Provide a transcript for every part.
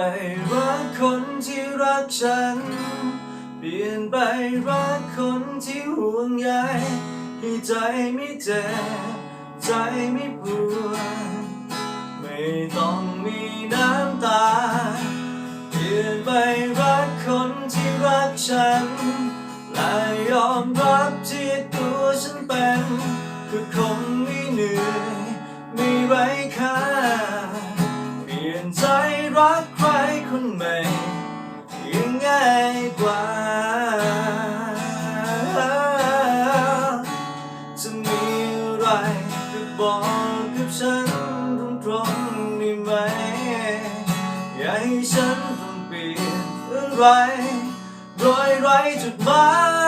ไปรักคนที่รักฉัน เปลี่ยนไปรักคนที่ห่วงใยให้ใจไม่เจ็บใจไม่ปวดไม่ต้องมีน้ำตา เปลี่ยนไปรักคนที่รักฉัน และยอมรับที่ตัวฉันเป็น คือคงไม่เหนื่อยไม่ไร้ค่า คนใหม่ยังง่ายกว่า จะมีอะไรก็บอกกับฉันตรงๆได้ไหม อย่าให้ฉันต้องเปลี่ยนอะไรโดยไร้จุดหมาย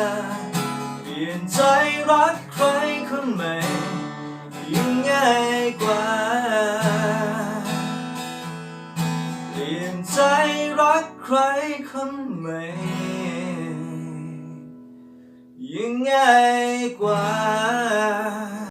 น ใจรักใครคนใหม่ยิ่งง่ายกว่าเปลี่ยนใจรักใครคนใหม่ยิ่งง่ายกว่า